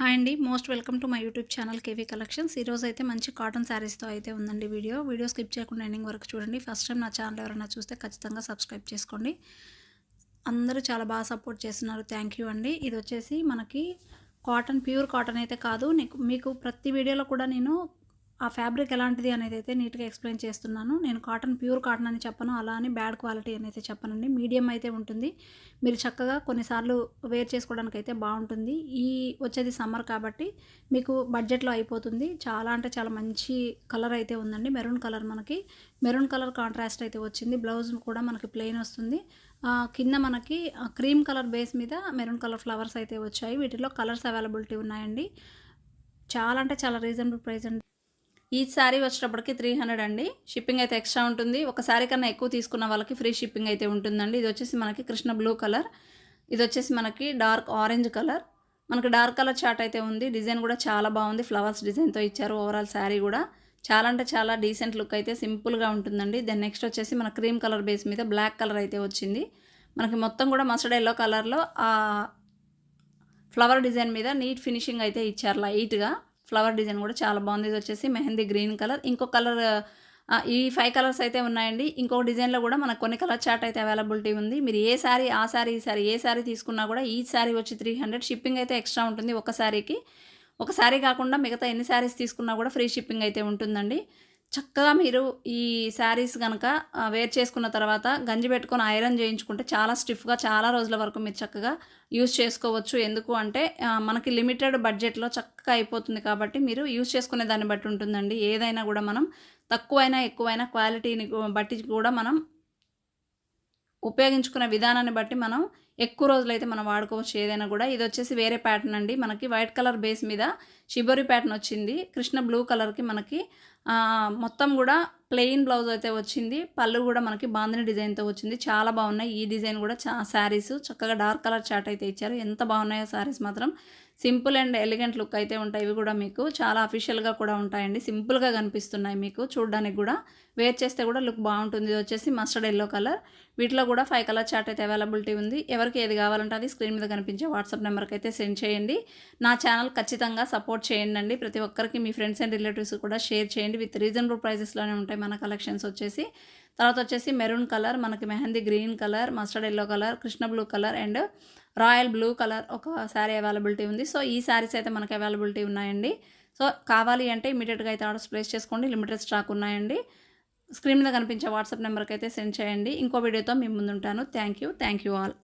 Hi అండి. Most welcome to my YouTube channel KV collections. ఈరోజు అయితే మంచి కాటన్ శారీస్తో అయితే ఉందండి వీడియో. వీడియో స్కిప్ చేయకుండా ఎండింగ్ వరకు చూడండి. ఫస్ట్ టైం నా ఛానల్ ఎవరైనా చూస్తే ఖచ్చితంగా సబ్స్క్రైబ్ చేసుకోండి. అందరూ చాలా బాగా సపోర్ట్ చేస్తున్నారు. థ్యాంక్ యూ అండి. ఇది వచ్చేసి మనకి కాటన్ ప్యూర్ కాటన్ అయితే కాదు. నీకు మీకు ప్రతి వీడియోలో కూడా నేను ఆ ఫ్యాబ్రిక్ ఎలాంటిది అనేది అయితే నీట్గా ఎక్స్ప్లెయిన్ చేస్తున్నాను. నేను కాటన్ ప్యూర్ కాటన్ అని చెప్పను. అలా అని బ్యాడ్ క్వాలిటీ అని అయితే చెప్పనండి. మీడియం అయితే ఉంటుంది. మీరు చక్కగా కొన్నిసార్లు వేర్ చేసుకోవడానికి అయితే బాగుంటుంది. ఈ వచ్చేది సమ్మర్ కాబట్టి మీకు బడ్జెట్లో అయిపోతుంది. చాలా అంటే చాలా మంచి కలర్ అయితే ఉందండి. మెరూన్ కలర్ మనకి. మెరూన్ కలర్ కాంట్రాస్ట్ అయితే వచ్చింది. బ్లౌజ్ కూడా మనకి ప్లెయిన్ వస్తుంది. కింద మనకి క్రీమ్ కలర్ బేస్ మీద మెరూన్ కలర్ ఫ్లవర్స్ అయితే వచ్చాయి. వీటిలో కలర్స్ అవైలబిలిటీ ఉన్నాయండి. చాలా అంటే చాలా రీజనబుల్ ప్రైస్ అండి. ఈ శారీ వచ్చేటప్పటికి త్రీ హండ్రెడ్ అండి. షిప్పింగ్ అయితే ఎక్స్ట్రా ఉంటుంది. ఒక శారీ కన్నా ఎక్కువ తీసుకున్న వాళ్ళకి ఫ్రీ షిప్పింగ్ అయితే ఉంటుందండి. ఇది వచ్చేసి మనకి కృష్ణ బ్లూ కలర్ ఇది వచ్చేసి మనకి డార్క్ ఆరెంజ్ కలర్ మనకి డార్క్ కలర్ చాట్ అయితే ఉంది. డిజైన్ కూడా చాలా బాగుంది. ఫ్లవర్స్ డిజైన్తో ఇచ్చారు ఓవరాల్ శారీ కూడా. చాలా అంటే చాలా డీసెంట్ లుక్ అయితే సింపుల్గా ఉంటుందండి. దెన్ నెక్స్ట్ వచ్చేసి మన క్రీమ్ కలర్ బేస్ మీద బ్లాక్ కలర్ అయితే వచ్చింది. మనకి మొత్తం కూడా మస్టర్డ్ ఎల్లో కలర్లో ఫ్లవర్ డిజైన్ మీద నీట్ ఫినిషింగ్ అయితే ఇచ్చారు లైట్గా ఫ్లవర్ డిజైన్ కూడా చాలా బాగుంది. ఇది వచ్చేసి మెహందీ గ్రీన్ కలర్. ఇంకో కలర్ ఈ ఫైవ్ కలర్స్ అయితే ఉన్నాయండి. ఇంకొక డిజైన్లో కూడా మనకు కొన్ని కలర్ చార్ట్ అయితే అవైలబిలిటీ ఉంది. మీరు ఏ శారీ ఆ శారీ ఈ శారీ ఏ శారీ తీసుకున్నా కూడా ఈ శారీ వచ్చి త్రీ హండ్రెడ్ షిప్పింగ్ అయితే ఎక్స్ట్రా ఉంటుంది ఒక శారీకి ఒక శారీ కాకుండా మిగతా ఎన్ని శారీస్ తీసుకున్నా కూడా ఫ్రీ షిప్పింగ్ అయితే ఉంటుందండి. చక్కగా మీరు ఈ శారీస్ కనుక వేర్ చేసుకున్న తర్వాత గంజి పెట్టుకొని ఐరన్ చేయించుకుంటే చాలా స్టిఫ్గా చాలా రోజుల వరకు మీరు చక్కగా యూస్ చేసుకోవచ్చు. ఎందుకు అంటే మనకి లిమిటెడ్ బడ్జెట్లో చక్కగా అయిపోతుంది కాబట్టి మీరు యూస్ చేసుకునే దాన్ని బట్టి ఉంటుందండి. ఏదైనా కూడా మనం తక్కువైనా ఎక్కువైనా క్వాలిటీని బట్టి కూడా మనం ఉపయోగించుకునే విధానాన్ని బట్టి మనం ఎక్కువ రోజులు అయితే మనం వాడుకోవచ్చు ఏదైనా కూడా. ఇది వచ్చేసి వేరే ప్యాటర్న్ అండి. మనకి వైట్ కలర్ బేస్ మీద షిబోరి ప్యాటర్న్ వచ్చింది. కృష్ణ బ్లూ కలర్కి మనకి మొత్తం కూడా ప్లెయిన్ బ్లౌజ్ అయితే వచ్చింది. పళ్ళు కూడా మనకి బాందని డిజైన్తో వచ్చింది. చాలా బాగున్నాయి. ఈ డిజైన్ కూడా చా శారీస్ చక్కగా డార్క్ కలర్ చాట్ అయితే ఇచ్చారు. ఎంత బాగున్నాయో శారీస్ మాత్రం. సింపుల్ అండ్ ఎలిగెంట్ లుక్ అయితే ఉంటాయి ఇవి కూడా మీకు. చాలా అఫీషియల్గా కూడా ఉంటాయండి. సింపుల్గా కనిపిస్తున్నాయి మీకు చూడడానికి కూడా. వేర్ చేస్తే కూడా లుక్ బాగుంటుంది. ఇది వచ్చేసి మస్టర్డ్ ఎల్లో కలర్ వీటిలో కూడా ఫైవ్ కలర్ చార్ట్ అయితే అవైలబిలిటీ ఉంది. ఎవరికి ఏది కావాలంటే అది స్క్రీన్ మీద కనిపించే వాట్సాప్ నెంబర్కి అయితే సెండ్ చేయండి. నా ఛానల్ ఖచ్చితంగా సపోర్ట్ చేయండి ప్రతి ఒక్కరికి మీ ఫ్రెండ్స్ అండ్ రిలేటివ్స్ కూడా షేర్ చేయండి. విత్ రీజనబుల్ ప్రైజెస్లోనే ఉంటాయి మన కలెక్షన్స్ వచ్చేసి. తర్వాత వచ్చేసి మెరూన్ కలర్ మనకి mehndi green colour mustard yellow colour Krishna blue colour and royal blue colour ఒక శారీ అవైలబిలిటీ ఉంది. సో ఈ శారీస్ అయితే మనకి అవైలబిలిటీ ఉన్నాయండి. సో కావాలి అంటే ఇమీడియట్గా అయితే ఆర్డర్స్ ప్లేస్ చేసుకోండి. లిమిటెడ్ స్టాక్ ఉన్నాయండి. స్క్రీన్ మీద కనిపించే వాట్సాప్ నెంబర్కి అయితే సెండ్ చేయండి. ఇంకో వీడియోతో మీ ముందుంటాను. Thank you. Thank you all.